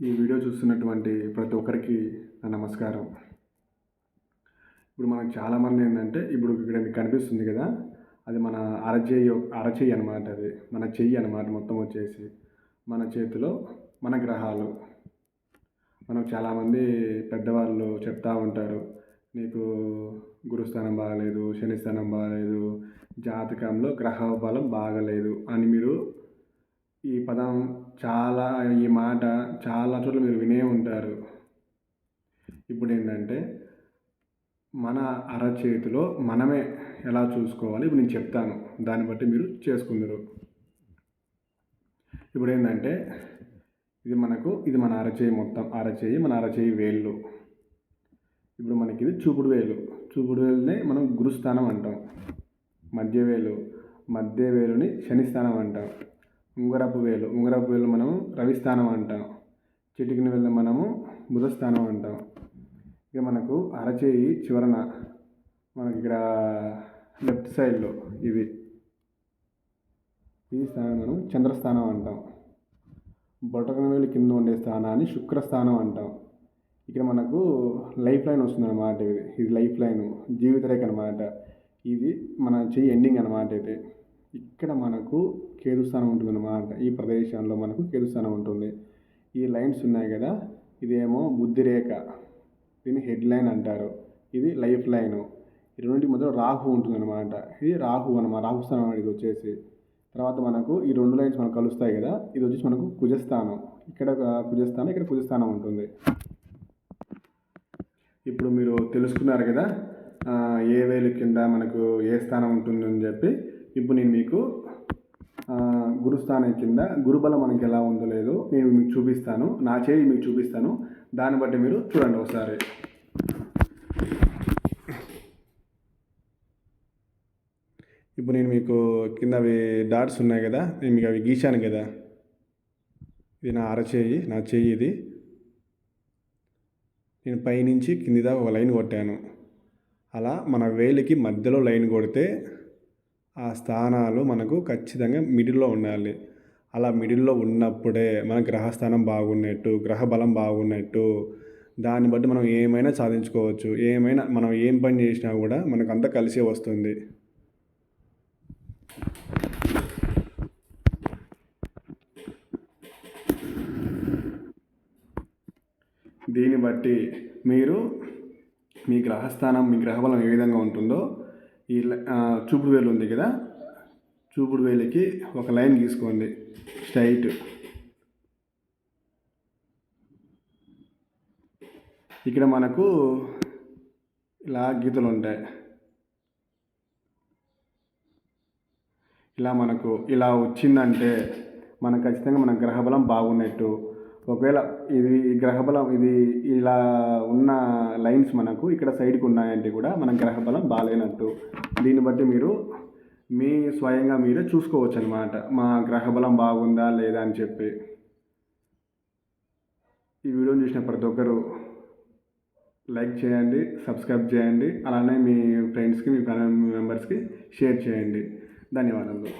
ఈ వీడియో చూస్తున్నటువంటి ప్రతి ఒక్కరికి నా నమస్కారం. ఇప్పుడు మనకు చాలామంది ఏంటంటే ఇప్పుడు ఇక్కడ మీకు కనిపిస్తుంది కదా అది మన అరచేయి అరచేయి అనమాట అది. మన చెయ్యి అనమాట మొత్తం వచ్చేసి. మన చేతిలో మన గ్రహాలు. మనకు చాలామంది పెద్దవాళ్ళు చెప్తూ ఉంటారు నీకు గురుస్థానం బాగలేదు శనిస్థానం బాగలేదు జాతకంలో గ్రహ బలం బాగలేదు అని మీరు పదం చాలా ఈ మాట చాలా చోట్ల మీరు వినే ఉంటారు. ఇప్పుడు ఏంటంటే మన అరచేతిలో మనమే ఎలా చూసుకోవాలి? ఇప్పుడు నేను చెప్తాను. దాన్ని బట్టి మీరు చేసుకుందరు. ఇప్పుడు ఏంటంటే ఇది మనకు ఇది మన అరచేయి మొత్తం. అరచేయి మన అరచేయి వేళ్ళు. ఇప్పుడు మనకి ఇది చూపుడు వేలు. చూపుడు వేలునే మనం గురుస్థానం అంటాం. మధ్య వేలు మధ్య వేలుని శనిస్థానం అంటాం. ఉంగరపు వేలు. ఉంగరపు వేలు మనము రవిస్థానం అంటాం. చిటికిన వేలు మనము బుధస్థానం అంటాం. ఇక మనకు అరచేయి చివరన మనకి ఇక్కడ లెఫ్ట్ సైడ్లో ఇది. ఈ స్థానం మనం చంద్రస్థానం అంటాం. బొటకన వేలు కింద ఉండే స్థానాన్ని శుక్రస్థానం అంటాం. ఇక్కడ మనకు లైఫ్ లైన్ వస్తుంది అనమాట ఇది. ఇది లైఫ్ లైన్ జీవిత రేఖ అనమాట ఇది మన చెయ్యి ఎండింగ్ అనమాట అయితే ఇక్కడ మనకు కేతుస్థానం ఉంటుంది అన్నమాట. ఈ ప్రదేశంలో మనకు కేతుస్థానం ఉంటుంది. ఈ లైన్స్ ఉన్నాయి కదా ఇదేమో బుద్ధిరేఖ. దీన్ని హెడ్ లైన్ అంటారు. ఇది లైఫ్ లైన్. ఈ రెండింటి మధ్యలో రాహు ఉంటుంది అనమాట ఇది రాహు అనమాట రాహు స్థానం వచ్చేసి. తర్వాత మనకు ఈ రెండు లైన్స్ మనకు కలుస్తాయి కదా ఇది వచ్చేసి మనకు కుజస్థానం. ఇక్కడ కుజస్థానం ఇక్కడ కుజస్థానం ఉంటుంది. ఇప్పుడు మీరు తెలుసుకున్నారు కదా ఏ వేలు కింద మనకు ఏ స్థానం ఉంటుందని చెప్పి. ఇప్పుడు నేను మీకు గురుస్థానం కింద గురుబలం మనకి ఎలా ఉందో లేదో నేను మీకు చూపిస్తాను. నా చేయి మీకు చూపిస్తాను. దాన్ని బట్టి మీరు చూడండి ఒకసారి. ఇప్పుడు నేను మీకు కింద అవి డాట్స్ ఉన్నాయి కదా నేను మీకు అవి గీశాను కదా. ఇది నా అరచేయి నా చేయి ఇది. నేను పైనుంచి కింది దాకా ఒక లైన్ కొట్టాను. అలా మన వేలికి మధ్యలో లైన్ కొడితే ఆ స్థానాలు మనకు ఖచ్చితంగా మిడిల్లో ఉండాలి. అలా మిడిల్లో ఉన్నప్పుడే మన గ్రహస్థానం బాగున్నట్టు గ్రహ బలం బాగున్నట్టు దాన్ని బట్టి మనం ఏమైనా సాధించుకోవచ్చు. ఏమైనా మనం ఏం పని చేసినా కూడా మనకు అంతా కలిసే వస్తుంది. దీన్ని బట్టి మీరు మీ గ్రహస్థానం మీ గ్రహబలం ఏ విధంగా ఉంటుందో ఈ చూపుడు వేలు ఉంది కదా? చూపుడు వేలికి ఒక లైన్ గీసుకోండి. స్ట్రైట్. ఇక్కడ మనకు ఇలా గీతలు ఉంటాయి. ఇలా మనకు ఇలా వచ్చిందంటే మనకు ఖచ్చితంగా మన గ్రహబలం బాగున్నట్టు ఒకవేళ ఇది గ్రహబలం ఇది ఇలా ఉన్న లైన్స్ మనకు ఇక్కడ సైడ్కి ఉన్నాయంటే కూడా మన గ్రహబలం బాగాలేనట్టు. దీన్ని బట్టి మీరు మీ స్వయంగా మీరే చూసుకోవచ్చు అనమాట మా గ్రహబలం బాగుందా లేదా అని చెప్పి. ఈ వీడియోని చూసిన ప్రతి ఒక్కరు లైక్ చేయండి సబ్స్క్రైబ్ చేయండి అలానే మీ ఫ్రెండ్స్కి మీ ఫ్యామిలీ మెంబర్స్కి షేర్ చేయండి. ధన్యవాదాలు